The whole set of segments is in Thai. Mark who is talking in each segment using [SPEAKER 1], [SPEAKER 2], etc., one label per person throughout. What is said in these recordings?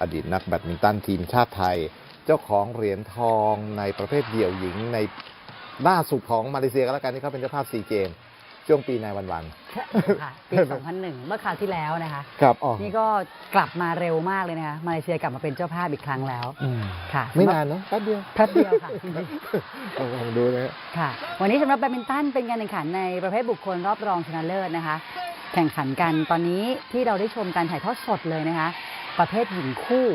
[SPEAKER 1] อดีตนักแบดมินตันทีมชาติไทย เจ้าของเหรียญทองในประเภทเดี่ยวหญิงในล่าสุดของมาเลเซียก็แล้วกันที่เขาเป็นเจ้าภาพซีเกม ช่วงปีนายวันวัน
[SPEAKER 2] ค่ะปี 2001 เมื่อคราวที่แล้วนะคะ
[SPEAKER 1] ครับอ๋อ
[SPEAKER 2] นี่ก็กลับมาเร็วมากเลยนะคะมาเลเซียกลับมาเป็นเจ้าภาพอีกครั้งแล้ว
[SPEAKER 1] อืม
[SPEAKER 2] ค่ะ
[SPEAKER 1] ไม่นานเนาะแป๊บเดียว
[SPEAKER 2] แป๊บเดียวค่ะจริง
[SPEAKER 1] ลองดูนะฮะ
[SPEAKER 2] ๆค่ะ วันนี้สำหรับแบดมินตันเป็นการแข่งขันในประเภทบุคคลรอบรองชนะเลิศนะคะ แข่งขันกันตอนนี้ที่เราได้ชมการถ่ายทอดสดเลยนะคะ ประเภทหญิงคู่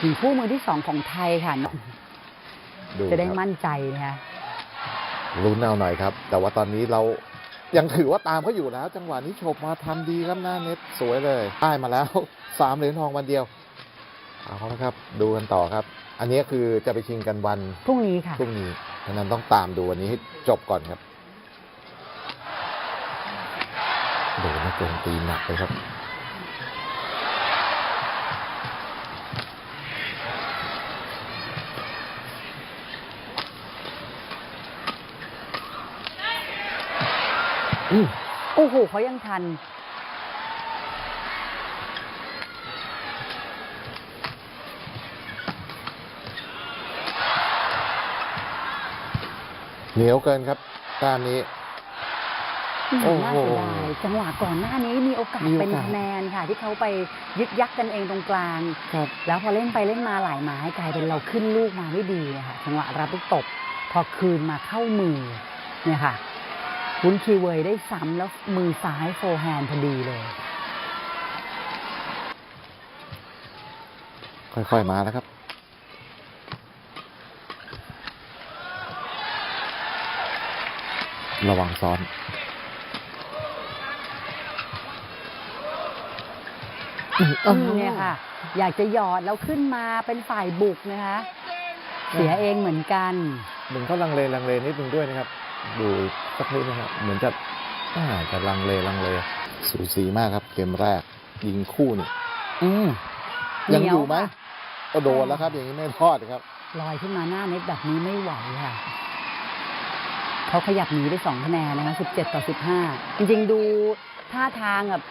[SPEAKER 2] หญิงคู่มือที่สองของไทยค่ะ
[SPEAKER 1] ดู
[SPEAKER 2] จะได้
[SPEAKER 1] ครับ
[SPEAKER 2] มั่นใจนะคะ
[SPEAKER 1] ลุ้นเอาหน่อยครับ แต่ว่าตอนนี้เรายังถือว่าตามเขาอยู่แล้ว จังหวะนี้โฉบมาทำดีครับหน้าเน็ตสวยเลยได้มาแล้วสามเหรียญทองวันเดียวเอาละครับ ดูกันต่อครับ อันนี้คือจะไปชิงกันวัน
[SPEAKER 2] พรุ่งนี้ค่ะ
[SPEAKER 1] พรุ่งนี้ฉะนั้นต้องตามดูวันนี้ให้จบก่อนครับโดนนะโจมตีหนักเลยครับ อ้
[SPEAKER 2] โหเขายังทัน
[SPEAKER 1] เหนียวเกินครับตามนี้โอ้
[SPEAKER 2] น่า
[SPEAKER 1] โห
[SPEAKER 2] เสียดายจังหวะก่อนหน้านี้มีโอกาส
[SPEAKER 1] มีโอกาส
[SPEAKER 2] เป็นคะแนนค่ะ ที่เขาไปยึดยักกันเองตรงกลาง
[SPEAKER 1] ครับ
[SPEAKER 2] แล้วพอเล่นไปเล่นมาหลายไม้กลายเป็นเราขึ้นลูกมาไม่ดีอะค่ะจังหวะรับลูกตบ พอคืนมาเข้ามือเนี่ยค่ะ วุ้นคีเวยได้ซ้ำแล้วมือซ้ายโฟร์แฮนด์พอดีเลย
[SPEAKER 1] ค่อยๆมาแล้วครับ ระวังซ้อนอืม
[SPEAKER 2] อืมเนี่ยค่ะ อยากจะหยอดแล้วขึ้นมาเป็นฝ่ายบุกนะคะ เสียเองเหมือนกัน
[SPEAKER 1] มึงก็ลังเลลังเลนิดนึงด้วยนะครับ ดูสักนิดนะครับเหมือนจะอ่าจะลังเลลังเลสูสีมากครับ เกมแรกยิงคู่นี่
[SPEAKER 2] อืม
[SPEAKER 1] ยังอยู่ไหม
[SPEAKER 2] เหนีวค่ะ
[SPEAKER 1] ก็โดนแล้วครับ อย่างนี้ไม่รอดครับ
[SPEAKER 2] ลอยขึ้นมาหน้าเน็ตแบบนี้ไม่ไหวค่ะเขาขยับหนีไปสองคะแนนนะคะ17ต่อ15จริงๆดูท่าทางแบบ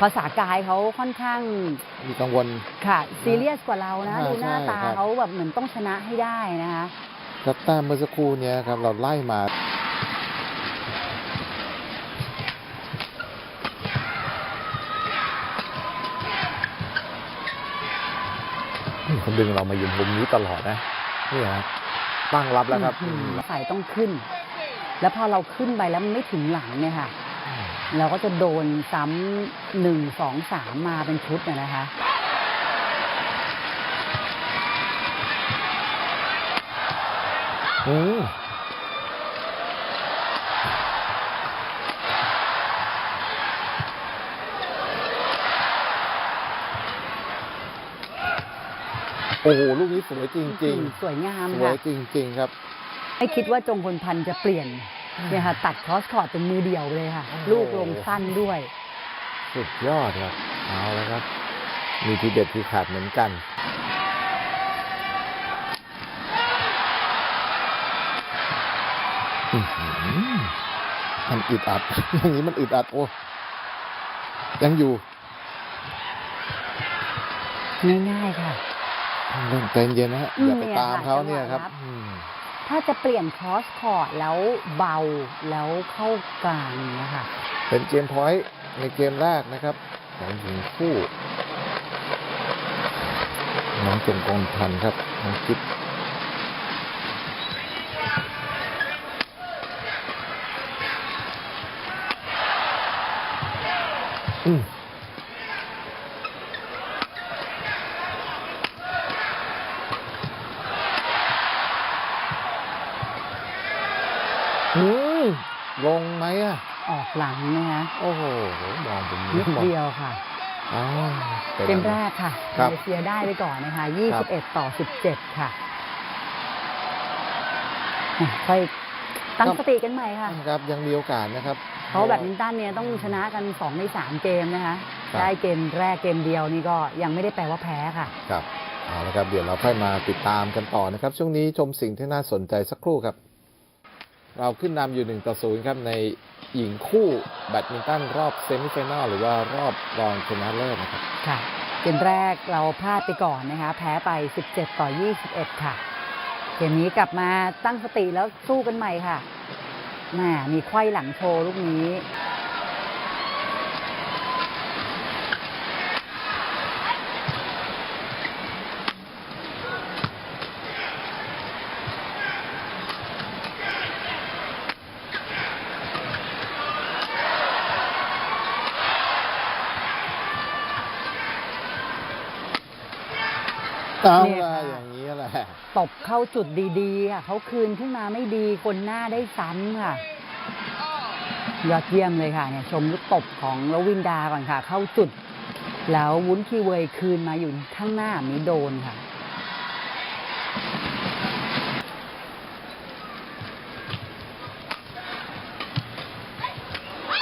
[SPEAKER 2] ภาษากายเขาค่อนข้าง
[SPEAKER 1] มีกังวล
[SPEAKER 2] ค่ะ ซีเรียสกว่าเรานะ
[SPEAKER 1] อ่า
[SPEAKER 2] ดูหน้า
[SPEAKER 1] ใช่
[SPEAKER 2] ตา
[SPEAKER 1] ครับ
[SPEAKER 2] เขาแบบเหมือนต้องชนะให้ได้นะคะ
[SPEAKER 1] แล้วแต้มเมื่อสักครู่เนี้ยครับ เราไล่มา นี่เขา ดึงเรามาอยู่มุมนี้ตลอดนะนี่ฮะตั้งรับแล้วครับ
[SPEAKER 2] อืมฝ่ายต้องขึ้น แล้วพอเราขึ้นไปแล้วมันไม่ถึงหลังเนี่ยค่ะ เราก็จะโดนซ้ำหนึ่งสองสามมาเป็นชุดน่ะนะคะ
[SPEAKER 1] อืม โอ้โหลูกนี้สวยจริง
[SPEAKER 2] สวยงาม
[SPEAKER 1] ๆ สวย
[SPEAKER 2] ค่ะ
[SPEAKER 1] จริง ๆ ครับ
[SPEAKER 2] ไม่คิดว่าจงพลพันธ์จะเปลี่ยนเนี่ยค่ะตัดคอสคอร์ดเป็นมือเดียวไปเลยค่ะ
[SPEAKER 1] โอ้โห
[SPEAKER 2] ลูกลงสั้นด้วย
[SPEAKER 1] สุดยอดครับเอาแล้วครับ มีทีเด็ดทีขาดเหมือนกัน อื้อหือมันอึดอัด อย่างนี้มันอึดอัด โอ้ยังอยู่
[SPEAKER 2] ง่ายๆค่ะ
[SPEAKER 1] เล่น ใจเย็นนะฮะ
[SPEAKER 2] อืม
[SPEAKER 1] อย่าไป
[SPEAKER 2] เนี่ย
[SPEAKER 1] ตาม
[SPEAKER 2] ค่ะ
[SPEAKER 1] เขาเนี่ย
[SPEAKER 2] จังหวะ
[SPEAKER 1] ครับ
[SPEAKER 2] รับ
[SPEAKER 1] อืม
[SPEAKER 2] ถ้าจะเปลี่ยนคอสคอร์ดแล้วเบาแล้วเข้ากลางนะคะ
[SPEAKER 1] เป็นเกมพอยต์ในเกมแรกนะครับ ของหญิงคู่น้องจงกงพันธ์ครับน้องจิ๊บอืมอืม ลงไหมอะ
[SPEAKER 2] ออกหลังนะคะ
[SPEAKER 1] โอ้โหมองเป็น
[SPEAKER 2] นิด
[SPEAKER 1] มอง
[SPEAKER 2] เดียวค่ะ
[SPEAKER 1] อ้าวป็น
[SPEAKER 2] เกม
[SPEAKER 1] อะไร
[SPEAKER 2] แรกค่ะ
[SPEAKER 1] ครั
[SPEAKER 2] มา
[SPEAKER 1] บ
[SPEAKER 2] เลเซียได้ไปก่อนนะคะ
[SPEAKER 1] ครับ
[SPEAKER 2] 21 ต่อ 17ค่ะอะค่อยตั้งสติกันใหม่ค่ะ
[SPEAKER 1] ครับยังมีโอกาสนะครับ
[SPEAKER 2] เพราะแบดมินตันเนี่ยต้องชนะกัน 2 ใน 3 เกมนะคะ
[SPEAKER 1] ครับ
[SPEAKER 2] ได้เกมแรกเกมเดียวนี่ก็ยังไม่ได้แปลว่าแพ้ค่ะ
[SPEAKER 1] ครับเอาละครับ เดี๋ยวเราค่อยมาติดตามกันต่อนะครับ ช่วงนี้ชมสิ่งที่น่าสนใจสักครู่ครับ เราขึ้นนำอยู่1ต่อ0ครับในหญิงคู่แบดมินตันรอบเซมิไฟแนลหรือว่ารอบรองชนะเลิศนะครับ
[SPEAKER 2] ค่ะเกมแรกเราพลาดไปก่อนนะคะ แพ้ไป 17 ต่อ 21 ค่ะ เกมนี้กลับมาตั้งสติแล้วสู้กันใหม่ค่ะแหมมีไขว้หลังโชว์ลูกนี้
[SPEAKER 1] เอา
[SPEAKER 2] เนี่ย
[SPEAKER 1] ละ
[SPEAKER 2] ค่ะ
[SPEAKER 1] อย่างนี้แหละ
[SPEAKER 2] ตบเข้าจุดดีๆค่ะเขาคืนขึ้นมาไม่ดีคนหน้าได้ซ้ำค่ะ ยอดเยี่ยมเลยค่ะเนี่ยชมลูกตบของลวินดาก่อนค่ะ เข้าจุด แล้ววุ้นคีเวยคืนมาอยู่ข้างหน้ามีโดนค่ะ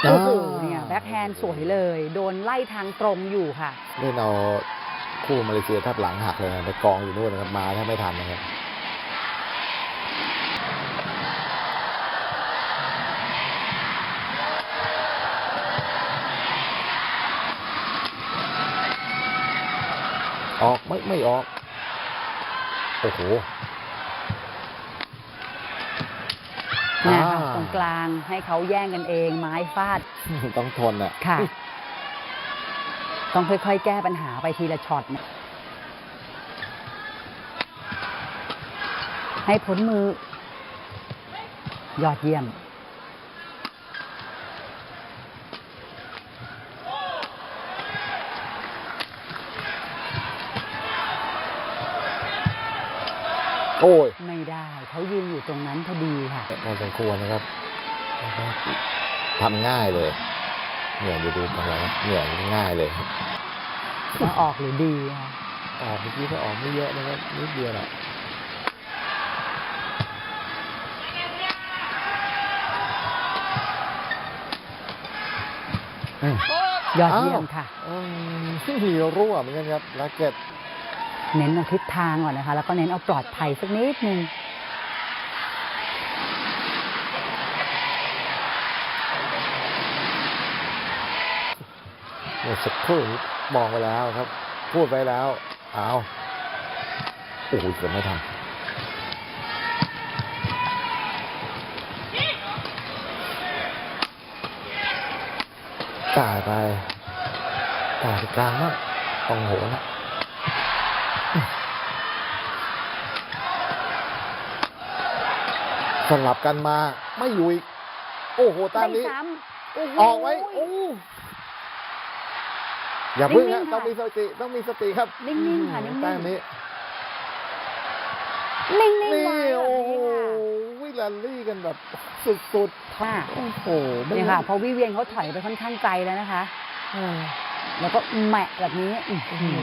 [SPEAKER 2] โอ้โหเนี่ยแบ็คแฮนด์สวยเลย โดนไล่ทางตรงอยู่ค่ะ
[SPEAKER 1] เล่นเอา คู่มาเลเซียแทบหลังหักเลยนะไปกองอยู่นู่นนะครับมาแทบไม่ทันนะครับออกไม่ไม่ออก โอ้โห
[SPEAKER 2] เนี่ยค่ะ
[SPEAKER 1] อ่า
[SPEAKER 2] ตรงกลางให้เขาแย่งกันเองไม้ฟาด
[SPEAKER 1] ต้องทนอะ
[SPEAKER 2] ค่ะ ต้องค่อยๆ แก้ปัญหาไปทีละช็อตนะให้พ้นมือ ยอดเยี่ยม
[SPEAKER 1] โอ้ย
[SPEAKER 2] ไม่ได้เขายืนอยู่ตรงนั้นพอดีค่ะ
[SPEAKER 1] พอสมควรนะครับทำง่ายเลย เหนื่อยดูดูตรงไหนเหนื่อยง่ายเลยครับ
[SPEAKER 2] ว่าออกหรือดีค่ะ
[SPEAKER 1] ออกเมื่อกี้ก็ออกไม่เยอะนะครับนิดเดียวแหละอืม
[SPEAKER 2] ยอดเยี่ยมค่ะ
[SPEAKER 1] อืมมีรั่วเหมือนกันครับแร็กเก็ต
[SPEAKER 2] เน้นเอาทิศทางก่อนนะคะ แล้วก็เน้นเอาปลอดภัยสักนิดนึง
[SPEAKER 1] มื่อสักครู่นี้มองไปแล้วครับ พูดไปแล้วเอาโอ้โหเกือบไม่ทันจ่ายไปจ่ายไปกลางมากตรงหัวนะสลับกันมาไม่อยู่อีก โอ้โหตาม
[SPEAKER 2] ได้
[SPEAKER 1] นี้
[SPEAKER 2] ซ้ำโโห
[SPEAKER 1] ออกไว้โอ้ อย่าพึ่ง
[SPEAKER 2] นิ่
[SPEAKER 1] ฮะ
[SPEAKER 2] งๆค่ะ
[SPEAKER 1] ต้องมีสติต้องมีสติครับ
[SPEAKER 2] นิ่งๆค่ะนิ่งๆ
[SPEAKER 1] แต้มนี้
[SPEAKER 2] นิ่ง
[SPEAKER 1] นี่
[SPEAKER 2] ๆไว้แบบ
[SPEAKER 1] โอ้
[SPEAKER 2] นี้
[SPEAKER 1] โห
[SPEAKER 2] ค่ะ
[SPEAKER 1] วิลาลี่กันแบบสุด
[SPEAKER 2] ค่ะ
[SPEAKER 1] ๆโอ้โหไม่
[SPEAKER 2] เนี่ยค่ะพอวิเวียนเขาถอยไปค่อนข้างไกลแล้วนะคะ
[SPEAKER 1] อ่า
[SPEAKER 2] แล้วก็แหมะแบบนี้อื้อ
[SPEAKER 1] โอ้
[SPEAKER 2] หื
[SPEAKER 1] โห
[SPEAKER 2] อ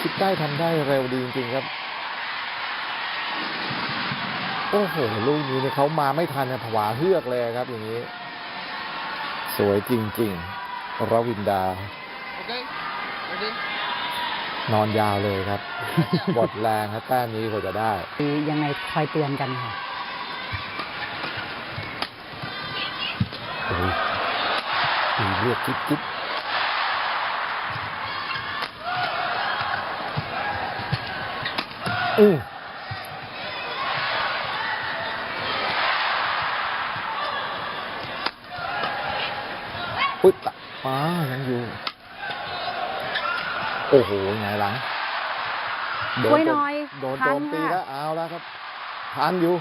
[SPEAKER 1] คิดได้ทำได้เร็วดีจริงๆครับ โอ้โห ลูกนี้เนี่ยเขามาไม่ทันนะผวาเฮือกเลยครับอย่างนี้ สวยจริง ๆ รวินดา
[SPEAKER 3] Okay, ready?
[SPEAKER 1] นอนยาวเลยครับหมดแรงครับแต้มนี้กว่าจะได้
[SPEAKER 2] ยังไงคอยเตือนกันค่ะ
[SPEAKER 1] โอ้ยมีเลือดจิ๊บจิ๊บอืออุ๊ย ตะป้ายังอยู่ โอ้โหไงหลังโด
[SPEAKER 2] ช่วย
[SPEAKER 1] โจ
[SPEAKER 2] หน่อย
[SPEAKER 1] โดน
[SPEAKER 2] ทั
[SPEAKER 1] โจ
[SPEAKER 2] น
[SPEAKER 1] มตี
[SPEAKER 2] ค่ะ
[SPEAKER 1] แล้วเอาแล้วครับทันอยู่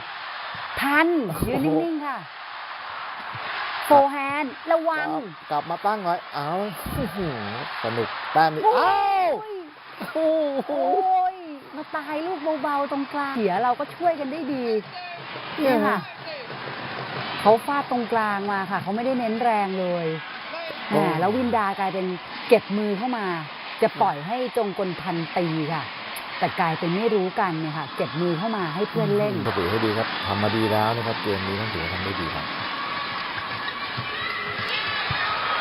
[SPEAKER 2] ทันยืน
[SPEAKER 1] โอ้โห
[SPEAKER 2] นิ่งๆค่ะโฟแฮนด์ระวัง
[SPEAKER 1] กลับมาตั้งไว้เอาอื้อหือสนุกแต้มนี้
[SPEAKER 2] โอ้
[SPEAKER 1] อ้าวยโอ้โห
[SPEAKER 2] โอ้ยมาตายลูกเบาๆตรงกลางเสียเราก็ช่วยกันได้ดีเนี่ยค่ะเขาฟาดตรงกลางมาค่ะ เขาไม่ได้เน้นแรงเลย แหมแล้ววินดากลายเป็นเก็บมือเข้ามา จะปล่อยให้จงกลพันตีค่ะ แต่กลายเป็นไม่รู้กันเนี่ยค่ะเก็บมือเข้ามาให้เพื่อนเล่น
[SPEAKER 1] สติให้ดีครับทำมาดีแล้วนะครับเกมนี้ต้องถือว่าทำได้ดีครับ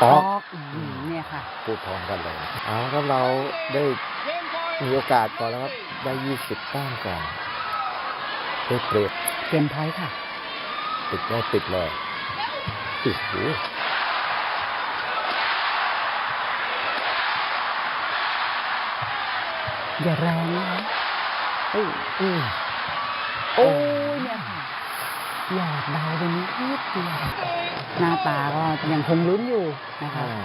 [SPEAKER 1] อ
[SPEAKER 2] อ
[SPEAKER 1] อก
[SPEAKER 2] อกอืมเนี่ยค่ะ
[SPEAKER 1] พูดพร้อมกันเลยเอาละครับเราได้มีโอกาสก่อนแล้วครับได้ยี่สิบแต้มก่อนได้เปรียบ
[SPEAKER 2] เกมพอยต์ค่ะ
[SPEAKER 1] ติดได้ติดเลยโอ้โห
[SPEAKER 2] อย่าแรงนะคะเอ้ย
[SPEAKER 1] อืม
[SPEAKER 2] โอ้ยเนี่ยค่ะหยอดเบาไปนิดเดียวหน้าตาก็ยังคงลุ้นอยู่นะคะ
[SPEAKER 1] อ่า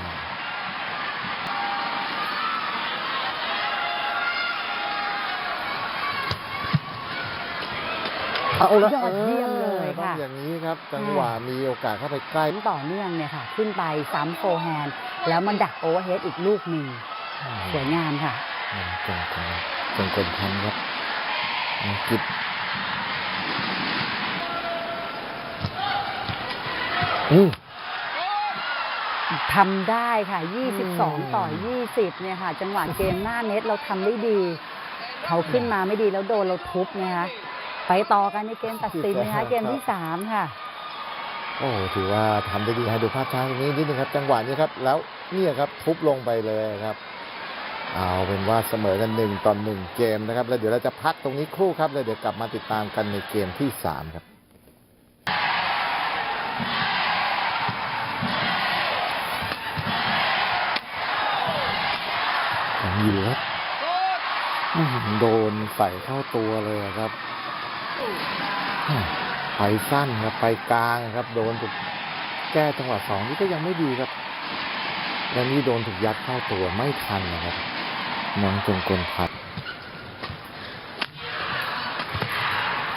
[SPEAKER 1] เอาละ
[SPEAKER 2] ยอดเยี่ยมเลย
[SPEAKER 1] ต้อง
[SPEAKER 2] ค่ะ
[SPEAKER 1] อย่างนี้ครับ จังหวะมีโอกาสเข้าไปใกล้
[SPEAKER 2] ต่อเนื่องเนี่ยค่ะ ขึ้นไปซ้ำโฟร์แฮนด์แล้วมันดักโอเวอร์เฮดอีกลูกหนึ่งสวยงามค่ะ
[SPEAKER 1] อ่าจงคนจงคนทันครับอังกฤษอืม
[SPEAKER 2] ทำได้ค่ะ 22 ต่อ 20 เนี่ยค่ะ จังหวะเกมหน้าเน็ตเราทำได้ดี เขาขึ้นมาไม่ดีแล้วโดนเราทุบนะคะไปต่อกันในเกมตัดสินนะคะเกมที่ 3 ค่ะ
[SPEAKER 1] โอ้ถือว่าทำได้ดีให้ดูภาพช้าตรงนี้นิดนึงครับ จังหวะนี้ครับ แล้วเนี่ยครับทุบลงไปเลยครับ เอาเป็นว่าเสมอกันหนึ่งต่อหนึ่งเกมนะครับ แล้วเดี๋ยวเราจะพักตรงนี้ครู่ครับแล้วเดี๋ยวกลับมาติดตามกันในเกมที่สามครับยังอยู่ครับโดนใส่เข้าตัวเลยครับ ไปสั้นครับ ไปกลางครับ โดนถูกแก้จังหวะสองนี่ก็ยังไม่ดีครับ แล้วนี่โดนถูกยัดเข้าตัวไม่ทันนะครับ น้องจงกลพัด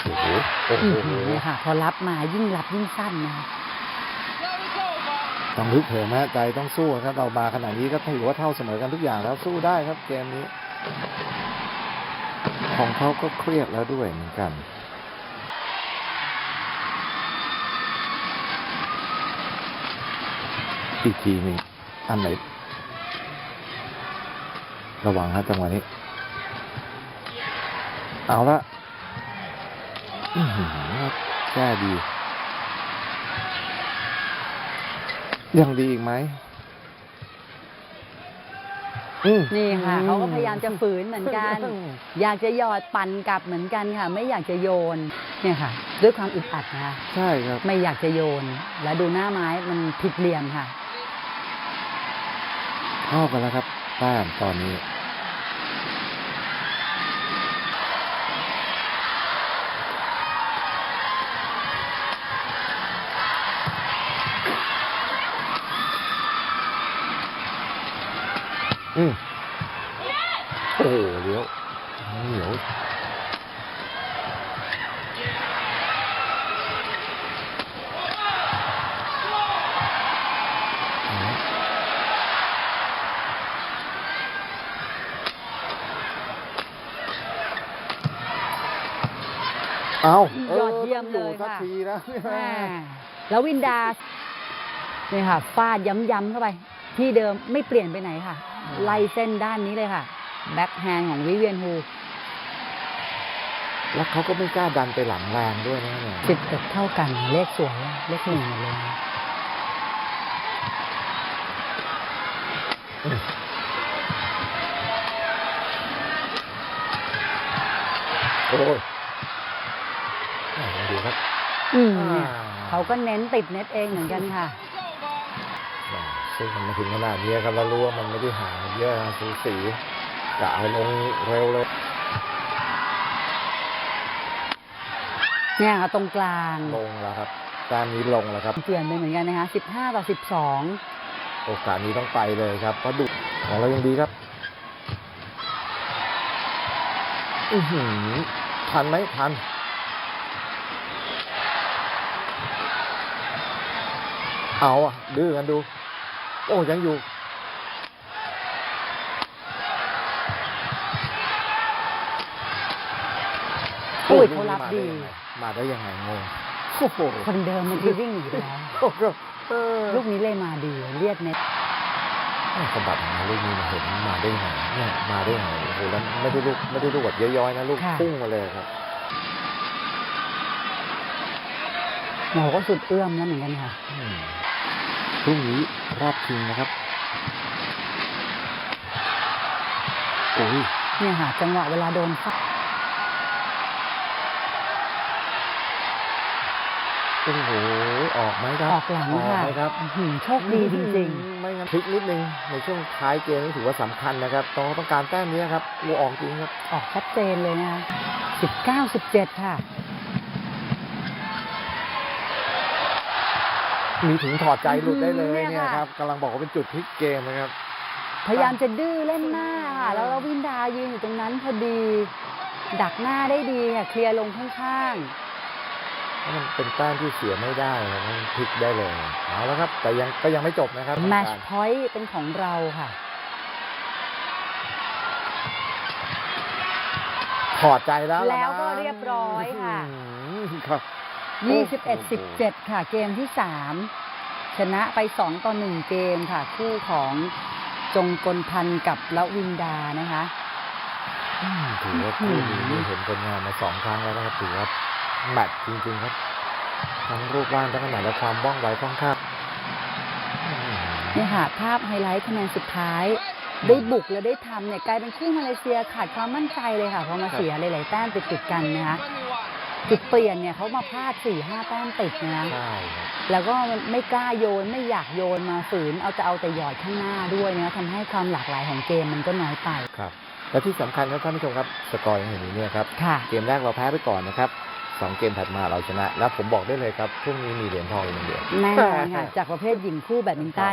[SPEAKER 1] โอ้โหโอ้
[SPEAKER 2] อือ
[SPEAKER 1] โห
[SPEAKER 2] หือเนี่ยค่ะพอรับมายิ่งรับยิ่งสั้นนะคะ
[SPEAKER 1] ต้องฮึกเหิมฮะใจต้องสู้ครับเรามาขนาดนี้ก็ถือว่าเท่าเสมอกันทุกอย่างแล้วสู้ได้ครับเกมนี้ ของเขาก็เครียดแล้วด้วยเหมือนกันอีกทีหนึ่งอันไหน ระวังฮะจังหวะนี้ เอาละอื้อหือครับแก้ดี ยังดีอีกไหมอืม
[SPEAKER 2] นี่ค่ะเขาก็พยายามจะฝืนเหมือนกัน อยากจะหยอดปั่นกลับเหมือนกันค่ะ ไม่อยากจะโยนเนี่ยค่ะ ด้วยความอึดอัดนะคะ
[SPEAKER 1] ใช่ครับ
[SPEAKER 2] ไม่อยากจะโยน แล้วดูหน้าไม้มันผิดเหลี่ยมค่ะ
[SPEAKER 1] เข้ากันแล้วครับ แต้มตอนนี้ อืมโอ้โหเดี๋ยว เอา
[SPEAKER 2] ยอดเยี่ยมเลย
[SPEAKER 1] สัก
[SPEAKER 2] ค่ะ
[SPEAKER 1] ทีนะ
[SPEAKER 2] แม่แล้ววินดาเนี่ยค่ะฟาดย้ำๆเข้าไป ที่เดิมไม่เปลี่ยนไปไหนค่ะ ไล่เส้นด้านนี้เลยค่ะ แบ็คแฮนด์ของวิเวียนฮู
[SPEAKER 1] แล้วเขาก็ไม่กล้าดันไปหลังแรงด้วยนะเนี่ย
[SPEAKER 2] สิบเอ็ดเท่ากัน เลขสวยอะเลขหนึ่งหมดเลย
[SPEAKER 1] โอ้ยอ่าลองดู ครับ
[SPEAKER 2] อืม
[SPEAKER 1] อ่า
[SPEAKER 2] เนี่ยเขาก็เน้นติดเน็ตเองเหมือนกันค่ะ
[SPEAKER 1] อ่าซึ่งมันมาถึงขนาดนี้ครับเรารู้ว่ามันไม่ได้ห่างกันเยอะนะสูสีกะเอาลงเร็วเลย
[SPEAKER 2] เนี่ยค่ะตรงกลาง
[SPEAKER 1] ลงแล้วครับแต้มนี้ลงแล้วครับ
[SPEAKER 2] เปลี่ยนไปเหมือนกันนะคะ 15 ต่อ 12
[SPEAKER 1] โอกาสนี้ต้องไปเลยครับเพราะดุของเรายังดีครับ อือหือทันไหมทัน เอาอะดื้อกันดู โอ้ยังอยู่
[SPEAKER 2] โอ้ย
[SPEAKER 1] ลูก
[SPEAKER 2] เขารับ
[SPEAKER 1] นี้
[SPEAKER 2] ดี
[SPEAKER 1] มาได้ยังไงงงโอ้โห
[SPEAKER 2] คนเดิมมันที่วิ่งหนีไปแล้ว
[SPEAKER 1] โอ้โหเออ
[SPEAKER 2] ลูกนี้เลยมาดีเลียดเน็ต
[SPEAKER 1] สะบัดมาลูกนี้มาเห็นมาได้ไงเนี่ยมาได้ไงโอ้โหแล้วไม่ได้ลูกไม่ได้ลูกแบบย้อยๆนะลูกพุ่งมาเลยครับ
[SPEAKER 2] หมอก็สุดเอื้อมแล้วเหมือนกันค่ะ
[SPEAKER 1] อืม พรุ่งนี้รอบชิงนะครับโอ้ย
[SPEAKER 2] เนี่ยค่ะจังหวะเวลาโดนฟาด
[SPEAKER 1] โอ้โหออกไหมครับ
[SPEAKER 2] ออกหลังค่ะ
[SPEAKER 1] ไหมครับ
[SPEAKER 2] อื้อหือโชคดีจริง
[SPEAKER 1] ๆ ไม่งั้นพลิกนิดนึง ในช่วงท้ายเกมนี่ถือว่าสำคัญนะครับ ต้องต้องการแต้มนี้ครับลูกออกจริงครับ
[SPEAKER 2] ๆออกชัดเจนเลยนะคะ19 17 ค่ะ
[SPEAKER 1] มีถึงถอดใจหลุดได้เลย
[SPEAKER 2] อืมเนี่
[SPEAKER 1] เนี่ยย
[SPEAKER 2] ค่ะ
[SPEAKER 1] ครับกำลังบอกว่าเป็นจุดพลิกเกมนะครับ
[SPEAKER 2] พยายามจะดื้อเล่นหน้าค่ะแล้วแล้ววินดายืนอยู่ตรงนั้นพอดี ดักหน้าได้ดีค่ะเคลียร์ลงข้าง
[SPEAKER 1] มันเป็นแต้มที่เสียไม่ได้นะมันพลิกได้เลยเอาแล้วครับ แต่ยังก็ยังไม่จบนะครับ
[SPEAKER 2] ๆแมชพอยต์เป็นของเราค่ะ
[SPEAKER 1] ถอดใจแล้ว
[SPEAKER 2] แล้วก็
[SPEAKER 1] นะ
[SPEAKER 2] เรียบร้อยค่ะ
[SPEAKER 1] อื้อหือครับ
[SPEAKER 2] 21 17 ค่ะเกมที่ 3 ชนะไป 2 ต่อ 1 เกมค่ะ คู่ของจงกลพันธ์กับละวินดานะคะ
[SPEAKER 1] อืมถือว่าคู่นี้นี่เห็นผลงานมาสองครั้งแล้วนะครับถือว่าแมตช์จริงๆครับ ทั้งรูปร่างทั้งขนาดและความว่องไวคล่องแคล่วอื้อหือ
[SPEAKER 2] นี่ค่ะภาพไฮไลท์คะแนนสุดท้าย ได้บุกและได้ทำเนี่ยกลายเป็นคู่มาเลเซียขาดความมั่นใจเลยค่ะพอมาเสียหลายๆแต้มติดๆกันนะคะ จุดเปลี่ยนเนี่ยเขามาพลาด4ี่ห้าแต้มติดนะ
[SPEAKER 1] ใช่ครับ
[SPEAKER 2] แล้วก็ไม่กล้าโยนไม่อยากโยนมาฝืนเอาจะเอาแต่หยอดข้างหน้าด้วยนะทำให้ความหลากหลายของเกมมันก็น้อยไป
[SPEAKER 1] ครับและที่สำคัญครับท่านผู้ชมครับสกอร์ยังเห็นอยู่เนี่ยครับ
[SPEAKER 2] ค่ะ
[SPEAKER 1] เกมแรกเราแพ้ไปก่อนนะครับสองเกมถัดมาเราชนะ แล้วผมบอกได้เลยครับพรุ่งนี้มีเหรียญทองอีกหนึ่งเหรียญ
[SPEAKER 2] แน่นอนค่ะจากประเภทหญิงคู่แบดมินตัน